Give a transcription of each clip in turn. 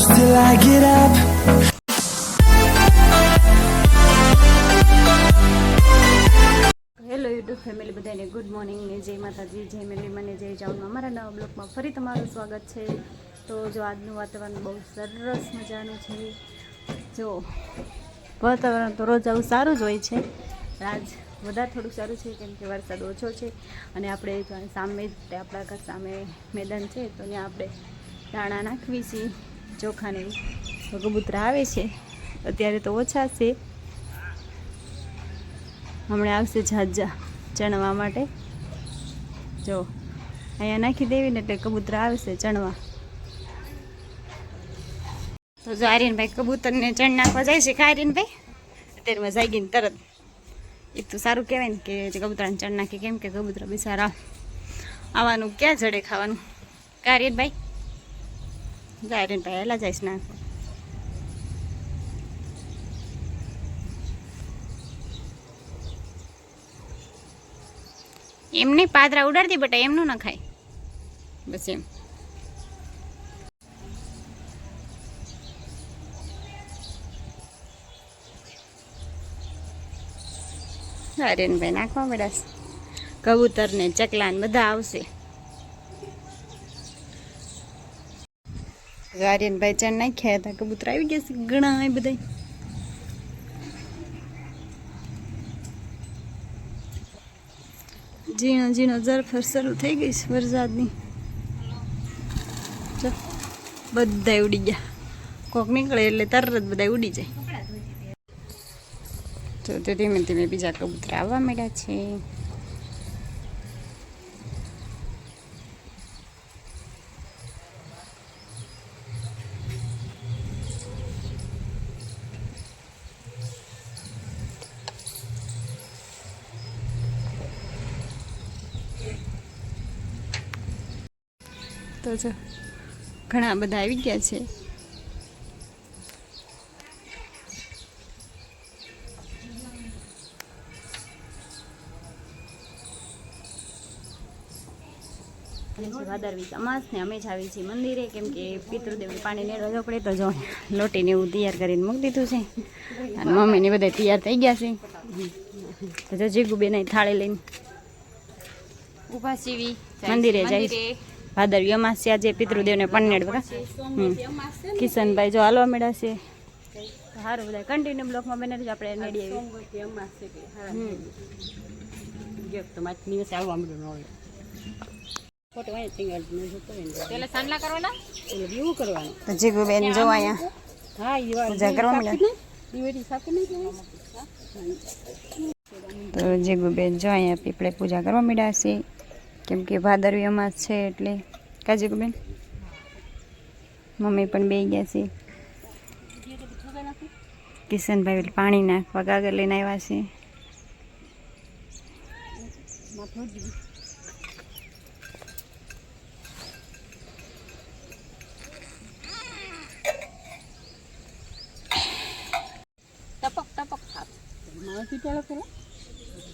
close till I get up. Hello YouTube family બધાને good morning ને જય માતાજી, જય મેલી મને, જય જાઉનમાં મારા નવા બ્લોગમાં ફરી તમારું સ્વાગત છે. તો જો આજનું વાતાવરણ બહુ સરસ મજાનું છે. જો, વાતાવરણ તો રોજ આવું સારું જ હોય છે. આજ વધારે થોડુંક સારું છે કેમ કે વરસાદ ઓછો છે. અને આપણે સામે જ આપણા ઘર સામે મેદાન છે, તો ત્યાં આપણે દાણા નાખવી છીએ. ચોખાને તો કબૂતરા આવે છે. અત્યારે તો ઓછા છે. હમણાં આવશે ઝાઝા ચણવા માટે. જો, અહીંયા નાખી દેવી ને એટલે કબૂતરા આવશે ચણવા. તો જો આર્યનભાઈ કબૂતરને ચણ નાખવા જાય છે કે આર્યનભાઈ? અત્યારમાં જાગીને તરત એ તો સારું કહેવાય ને કે કબૂતરાને ચણ નાખી કેમ કે કબૂતરા બિચારા આવવાનું ક્યાં જડે ખાવાનું. કે આર્યનભાઈ ભાઈ એલા હેલા જઈશ નાખવા એમ નહીં પાદરા ઉડાડતી બટા, એમનું ના ખાય. બસ એમ. આર્યનભાઈ નાખવા પડ્યા કબૂતર ને ચકલા ને બધા આવશે. આર્યનભાઈ ચણ નાખ્યા હતા કબૂતર આવી ગયા છે ઘણા બધા ઝીણો ઝીણો જરફર શરૂ થઈ ગઈ છે વરસાદની બધા ઉડી ગયા કોક નીકળે એટલે તરત બધા ઉડી જાય તો તે ધીમે ધીમે બીજા કબૂતર આવવા માંડ્યા છે તો જો ઘણા બધા આવી ગયા છે ભાદરવી અમાસ ને અમે જ આવી છીએ મંદિરે કેમ કે પિતૃદેવને પાણી ને રજો પડે તો જો લોટીને એવું તૈયાર કરીને મૂકી દીધું છે અને મમ્મીને બધા તૈયાર થઈ ગયા છે તો જો જીગુબેન થાળી લઈને ઊભા સીવી મંદિરે જાય. ભાદરવી અમાસ્યા જે પિતૃદેવને પન્નેડ બકા. હમ. કિશનભાઈ જો હાલવા મળ્યા છે. સારું બધા કન્ટિન્યુ બ્લોકમાં બને છે આપણે નડી આવી જીગુબેન જો અહીંયા પૂજા કરવા મળ્યા તો જીગુબેન જો અહીંયા પીપળે પૂજા કરવા મળ્યા છે. કેમ કે ભાદરવી અમાસ છે એટલે. કા જીગુબેન મમ્મી પણ બે ગયા છે. કિશનભાઈ પાણી નાખવા કાગળ લઈને આવ્યા છે. ટપક ટપક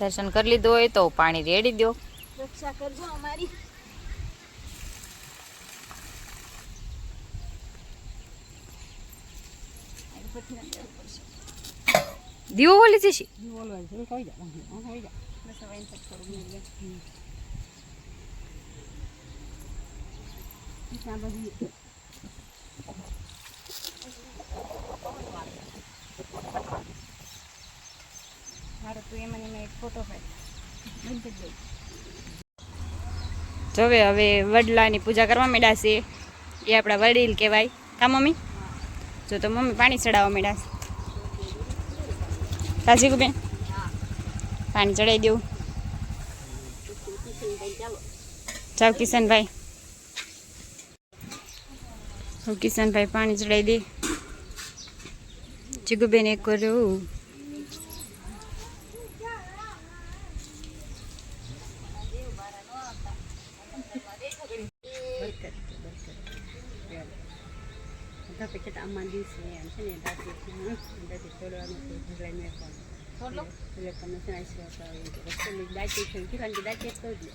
દર્શન કરી લીધું હોય તો પાણી રેડી દો રક્ષા કરજો અમારી. દીવો ઓલી જશે મારો તું જોવે, હવે વડલાની પૂજા કરવા માંડ્યા છે. એ આપણા વડીલ કહેવાય. કા મમ્મી? જો તો મમ્મી પાણી ચડાવવા માંડ્યા છે. સાચી કુબેન પાણી ચડાવી દેવું. જાવ કિશનભાઈ. કિશનભાઈ, પાણી ચડાવી દે. જીગુબેન એક કર્યું దాచి దాచి తోడు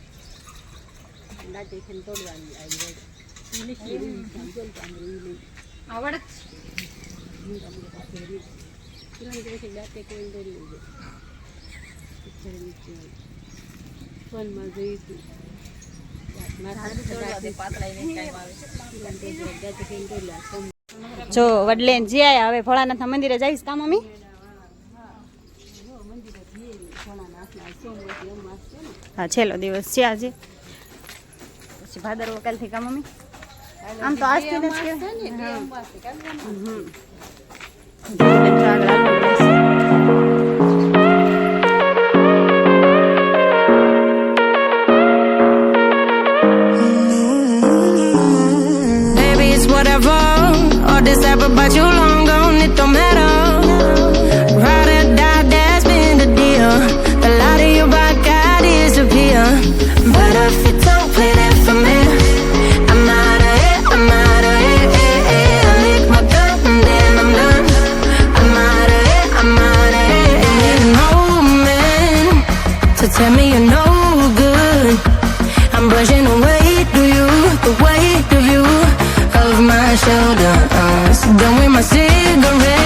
దాచి తోడు అది आवडच पण माझं इथे पातळा જો વડલે જ્યાં હવે ભોળાનાથ મંદિરે જઈશ કા મમ્મી? હા છેલ્લો દિવસ છે આજે. પછી ભાદરવો કાલથી કા મમ્મી? આમ તો આજથી જ કહેવાય. You long gone, it don't matter. Ride or die, that's been the deal. The light of your I disappear. But if you don't play that for me, I'm out of I'm out of. I my I'm done. I'm out of I'm out of. Need man to tell me you're no shoulder us. Done with my cigarette.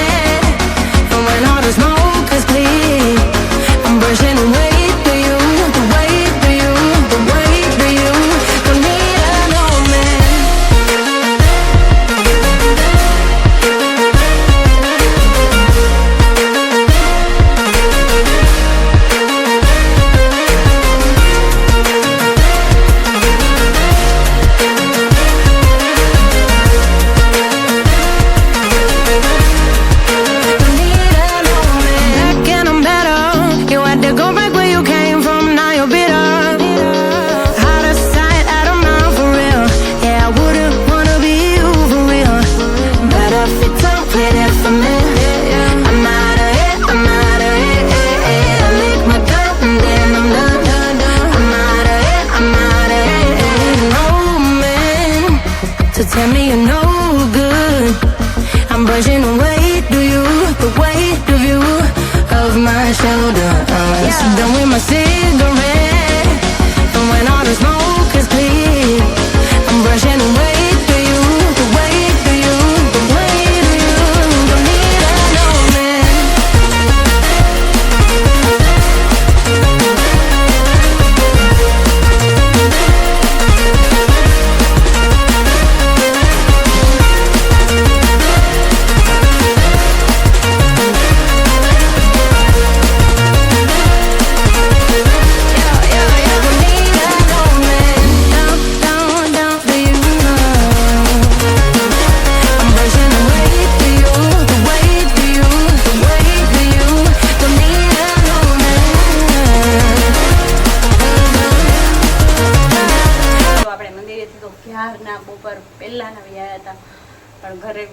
પણ ઘરે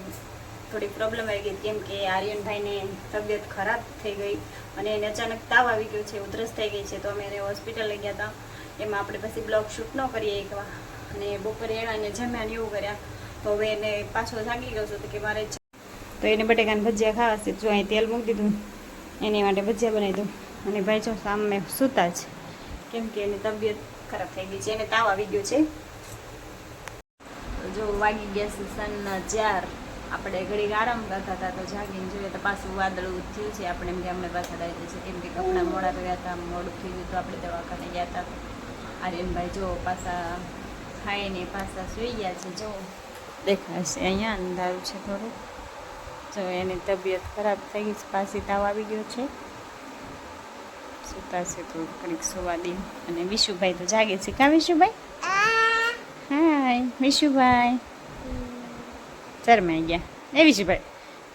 થોડી problem આવી ગઈ કેમ કે આર્યનભાઈને તબિયત ખરાબ થઈ ગઈ અને એને અચાનક તાવ આવી ગયો છે, ઉધરસ થઈ ગઈ છે. તો અમે એને હોસ્પિટલ લઈ ગયા હતા. એમાં આપણે પછી બ્લોગ શૂટ ન કરીએ એકવાર અને બપોરે એના એને જમ્યા એવું કર્યા. તો હવે એને પાછો જાગી ગયો છે કે મારે જ- તો એને બટેકાને ભજીયા ખાવા છે. જો અહીં તેલ મૂકી દીધું, એની માટે ભજીયા બનાવી દઉં. અને ભાઈ જો સામે સૂતા છે કેમ કે એની તબિયત ખરાબ થઈ ગઈ છે. એને તાવ આવી ગયો છે. જો વાગી ગયા છે સનના ચાર. આપણે ઘડીક આરામ કરતા હતા તો જાગીને જોઈએ તો પાછું વાદળું થયું છે. આપણે એમ કે અમને પાછા આવી છે કેમ કે કપડાં મોડા પહેર્યા હતા મોડું થઈ ગયું તો આપણે દવાખાને ગયા હતા. આર્યનભાઈ જો પાછા ખાઈને પાછા સુઈ ગયા છે. જો દેખાશે અહીંયા અંધારું છે થોડું. જો એની તબિયત ખરાબ થઈ ગઈ છે. પાછી તાવ આવી ગયો છે. સુતા છે તો ઘડીક સુવા દે. અને વિશુભાઈ તો જાગે છે. કા વિશુભાઈ? હાય વિશુભાઈ. શરમાઈ ગયા. એ વિશુભાઈ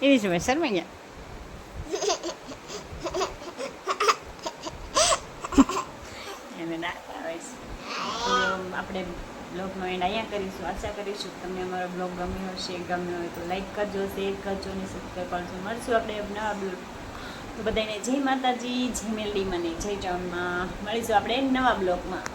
એ વિશુભાઈ શરમાઈ ગયા. એને ના આપણે બ્લોગનો એન્ડ અહીંયા કરીશું. આશા કરીશું તમને અમારો બ્લોગ ગમ્યો હશે. ગમ્યો હોય તો લાઈક કરજો શેર કરજો અને સબસ્ક્રાઈબ કરજો. મળશું આપણે નવા બ્લોગ તો બધાને જય માતાજી, જય મેલડી મને, જય ચાઉનમાં મળીશું આપણે નવા બ્લોગમાં